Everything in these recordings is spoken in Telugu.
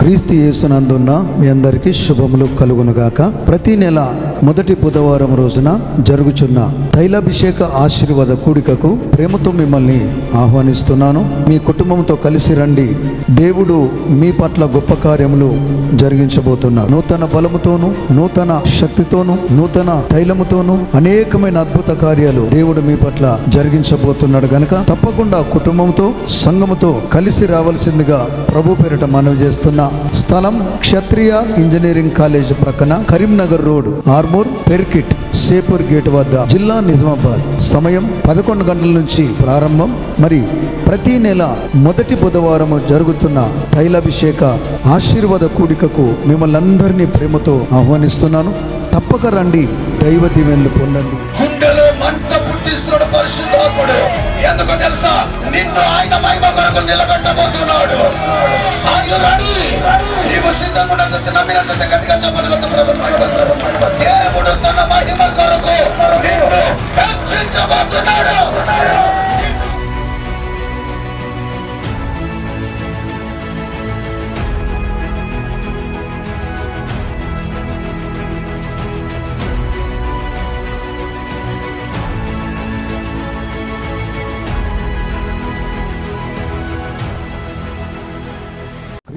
క్రీస్తు యేసునందున్న మీ అందరికీ శుభములు కలుగునుగాక. ప్రతి నెల మొదటి బుధవారం రోజున జరుగుచున్న తైలాభిషేక ఆశీర్వాద కూడికకు ప్రేమతో మిమ్మల్ని ఆహ్వానిస్తున్నాను. మీ కుటుంబంతో కలిసి రండి. దేవుడు మీ పట్ల గొప్ప కార్యములు జరిగించబోతున్నాడు. నూతన బలముతోను నూతన శక్తితోను నూతన తైలముతోను అనేకమైన అద్భుత కార్యాలు దేవుడు మీ పట్ల జరిగించబోతున్నాడు గనక తప్పకుండా కుటుంబంతో సంఘముతో కలిసి రావాల్సిందిగా ప్రభు పేరిట మనవి చేస్తున్నా. స్థలం క్షత్రియ ఇంజనీరింగ్ కాలేజ్ ప్రక్కన కరీంనగర్ రోడ్ ఆర్మూర్ పెర్కిట్ సేపూర్ గేట్ వద్ద జిల్లా నిజామాబాద్. సమయం పదకొండు గంటల నుంచి ప్రారంభం. మరి ప్రతి నెల మొదటి బుధవారం జరుగుతున్న తైలాభిషేక ఆశీర్వాద కూడికకు మిమ్మల్ని అందరినీ ప్రేమతో ఆహ్వానిస్తున్నాను. తప్పక రండి దైవ దీవెనలు పొందండి. గుండెలో మంట పుట్టిస్తున్నాడు పరిశుద్ధాత్ముడు. ఎందుకో తెలుసా? నిన్ను ఆయన నీవు సిద్ధంగా ఉన్నట్లయితే నమ్మినట్లయితే గట్టిగా చెప్పగలుగుతా ప్రభుత్వం.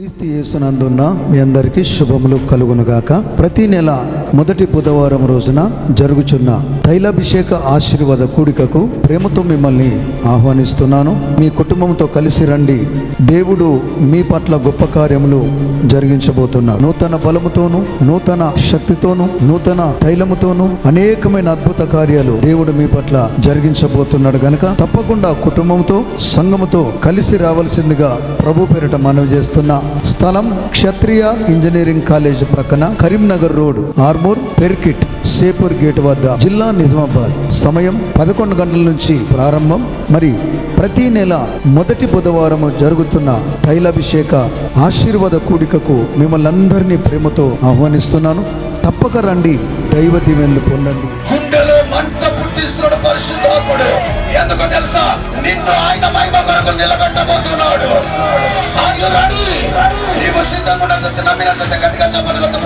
క్రీస్తు యేసునందున్న మీ అందరికీ శుభములు కలుగునుగాక. ప్రతి నెల మొదటి బుధవారం రోజున జరుగుచున్న తైలాభిషేక ఆశీర్వాద కూడికకు ప్రేమతో మిమ్మల్ని ఆహ్వానిస్తున్నాను. మీ కుటుంబంతో కలిసి రండి. దేవుడు మీ పట్ల గొప్ప కార్యములు జరిగించబోతున్నాడు నూతన బలముతోను నూతన శక్తితోను నూతన తైలముతోను అనేకమైన అద్భుత కార్యాలు దేవుడు మీ పట్ల జరిగించబోతున్నాడు గనక తప్పకుండా కుటుంబంతో సంఘముతో కలిసి రావాల్సిందిగా ప్రభు పేరిట మనవి చేస్తున్న. స్థలం క్షత్రియ ఇంజనీరింగ్ కాలేజ్ ప్రక్కన కరీంనగర్ రోడ్ ఆర్మూర్ పెర్కిట్ సేపూర్ గేట్ వద్ద జిల్లా నిజామాబాద్. సమయం పదకొండు గంటల నుంచి ప్రారంభం. మరి ప్రతి నెల మొదటి బుధవారం జరుగుతున్న తైలాభిషేక ఆశీర్వాద కూడికకు మిమ్మల్ని అందరినీ ప్రేమతో ఆహ్వానిస్తున్నాను. తప్పక రండి దైవ దీవెనలు పొందండి. గుండెలో మంట పుట్టిస్తున్నాడు పరిశుద్ధాత్ముడు. ఎందుకో తెలుసా? నిన్ను ఆయన మహిమ కొరకు నిలబెట్టబోతున్నాడు. Are you ready? నీవు సిద్ధంగా ఉన్నట్లయితే నమ్మినట్లయితే గట్టిగా చెప్పగలుగుతా